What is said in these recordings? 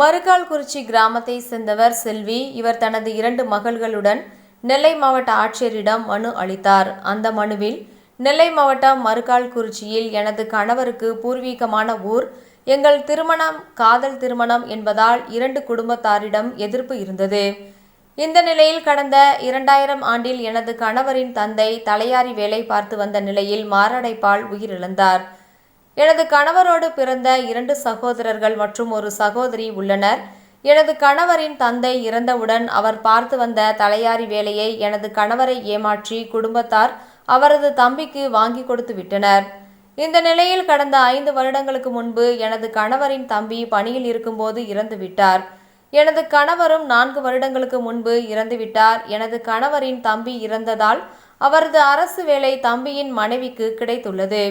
மறுக்கால்குறிச்சி கிராமத்தை சேர்ந்தவர் செல்வி இவர் தனது இரண்டு மகள்களுடன் நெல்லை மாவட்ட ஆட்சியரிடம் மனு அளித்தார். அந்த மனுவில் நெல்லை மாவட்டம் மறுக்கால்குறிச்சியில் எனது கணவருக்கு பூர்வீகமான ஊர் எங்கள் திருமணம் காதல் திருமணம் என்பதால் இரண்டு குடும்பத்தாரிடம் எதிர்ப்பு இருந்தது. இந்த நிலையில் கடந்த இரண்டாயிரம் ஆண்டில் எனது கணவரின் தந்தை தலையாரி வேலை பார்த்து வந்த நிலையில் மாரடைப்பால் உயிரிழந்தார். எனது கணவரோடு பிறந்த இரண்டு சகோதரர்கள் மற்றும் ஒரு சகோதரி உள்ளனர். எனது கணவரின் தந்தை இறந்தவுடன் அவர் பார்த்து வந்த தலையாரி வேலையை எனது கணவரை ஏமாற்றி குடும்பத்தார் அவரது தம்பிக்கு வாங்கி கொடுத்து விட்டனர். இந்த நிலையில் கடந்த ஐந்து வருடங்களுக்கு முன்பு எனது கணவரின் தம்பி பணியில் இருக்கும்போது இறந்துவிட்டார் எனது கணவரும் நான்கு வருடங்களுக்கு முன்பு இறந்துவிட்டார் எனது கணவரின் தம்பி இறந்ததால் அவரது அரசு வேலை தம்பியின் மனைவிக்கு கிடைத்துள்ளது.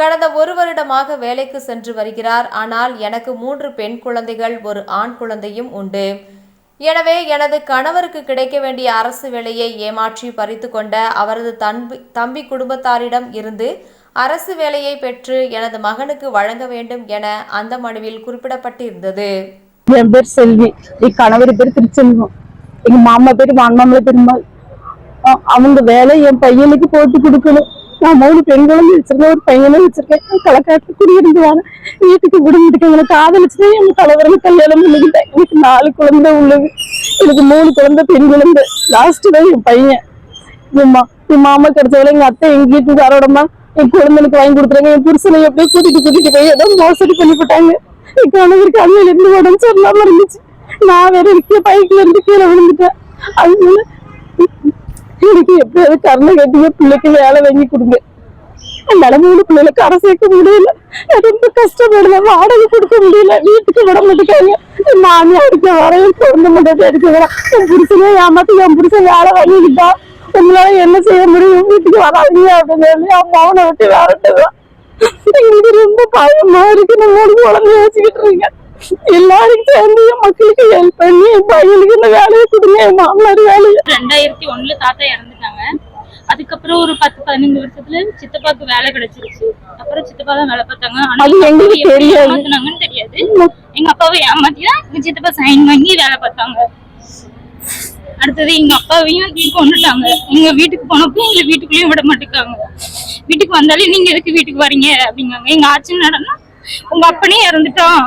கடந்த ஒரு வருடமாக வேலைக்கு சென்று வருகிறார். ஆனால் எனக்கு மூன்று பெண் குழந்தைகள் ஒரு ஆண் குழந்தையும் உண்டு. எனவே எனது கணவருக்கு கிடைக்க வேண்டிய அரசு வேலையை ஏமாற்றி பறித்து கொண்ட அவரது தம்பி தம்பி குடும்பத்தாரிடம் இருந்து அரசு வேலையை பெற்று எனது மகனுக்கு வழங்க வேண்டும் என அந்த மனுவில் குறிப்பிடப்பட்டிருந்தது. என் பேர் செல்வி. என் கணவர் பேர் திருச்செல்வம். எங்க மாமா பேர் வான்மாமலை பெருமாள் அவங்க வேலை என் பையனுக்கு போட்டு கொடுக்கணும். நான் மூணு பெண் குழந்தை வச்சிருக்கேன்? ஒரு பையனும் வச்சிருக்கேன். கலக்காட்டு குடியிருந்து வீட்டுக்கு விட எங்களை காதலிச்சுதான் என் தலைவரங்க கல்யாணம் பண்ணிக்கிட்டேன். எனக்கு நாலு குழந்தை உள்ளது. எனக்கு மூணு குழந்தை பெண் குழந்தை. லாஸ்ட் தான் என் பையன். என் என் மாமா கிடைச்சவள எங்க அத்தை எங்க வீட்டுக்கு வரோடமா என் குழந்தைக்கு வாங்கி கொடுத்துருங்க. என் புருஷனை எப்படியோ கூட்டிட்டு கூட்டிட்டு போய் ஏதோ மோசடி பண்ணி போட்டாங்க என் கணவருக்கு அண்ணன் இருந்து உடம்பு சரியில்லாம இருந்துச்சு. நான் வேற இருக்க பைக்ல இருந்து கீழே விழுந்துட்டேன். அதனால எப்படியாவது கருணை கட்டிய பிள்ளைக்கு வேலை வாங்கி கொடுங்க. என்னால மூணு பிள்ளைகளுக்கு அரை சேர்க்க முடியல. ரொம்ப கஷ்டப்படுது வாடகை கொடுக்க முடியல. வீட்டுக்கு விட மாட்டேங்க என் மாமியார் இருக்க வர என் குழந்தை எடுக்க வர என் புருஷனே ஏமாத்தி என் புருஷன் வேலை வாங்கிக்கிட்டா உங்களால என்ன செய்ய முடியும்? வீட்டுக்கு வராதீங்க அப்படின்னு சொல்லி என் மகனை விட்டு விரட்டுதான் எங்களுக்கு ரொம்ப பயமா இருக்கு. நம்ம மூணு குழந்தைய யோசிக்கிட்டு இருக்கேன். எல்லாரும் சேர்ந்து என் மக்களுக்கு ஹெல்ப் பண்ணி என் பையனுக்கு இந்த வேலையை கொடுங்க என் மாமனார் வேலையை. ரெண்டாயிரத்தி ஒண்ணுல தாத்தா இறந்துட்டாங்க. அதுக்கப்புறம் ஒரு பத்து பதினஞ்சு வருஷத்துல சித்தப்பாக்கு வேலை கிடைச்சிருச்சு. அப்புறம் சித்தப்பா தான் வேலை பார்த்தாங்க. அது எங்க எங்களுக்கு தெரியாது. தெரியாது. எங்க அப்பாவை ஏமாத்தி தான் எங்க சித்தப்பா சைன் வாங்கி வேலை பார்த்தாங்க. அடுத்தது எங்க அப்பாவையும் கொண்டுட்டாங்க எங்க வீட்டுக்கு போனப்போ எங்களை வீட்டுக்குள்ளேயும் விட மாட்டேங்காங்க வீட்டுக்கு வந்தாலே நீங்க எதுக்கு வீட்டுக்கு வரீங்க அப்படிங்காங்க எங்க ஆட்சி நடனா உங்க அப்பனே இறந்துட்டான்.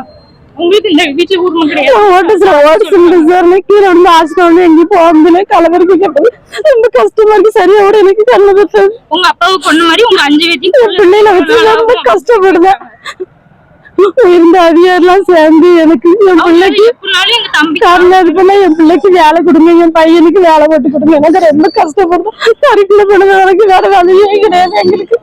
உங்களுக்கு இந்த வீட்டுல உரிமை கிடையாது ஓட்டு சார் ஓட்டு சொல்லுங்க சார் நான் கீழே விழுந்து ஹாஸ்டல் வந்து எங்கேயும் போக முடியல கலவரிக்கு கேட்டது ரொம்ப கஷ்டமா இருக்கு சரியா விட எனக்கு கண்ணு பத்தாது உங்க அப்பாவை கொன்ன மாதிரி உங்க அஞ்சு என் பேத்தையும் பிள்ளைகளை வச்சு ரொம்ப கஷ்டப்படுறேன் இருந்த அதிகாரிலாம் சேர்ந்து எனக்கு என் பிள்ளைக்கு எப்படினாலும் எங்க தம்பி காரணம் இது பண்ண என் பிள்ளைக்கு வேலை கொடுங்க என் பையனுக்கு வேலை போட்டு கொடுங்க எனக்கு ரொம்ப கஷ்டப்படுறேன் கறிக்குள்ள பண்ணுங்க எனக்கு வேற வேலையே கிடையாது எங்களுக்கு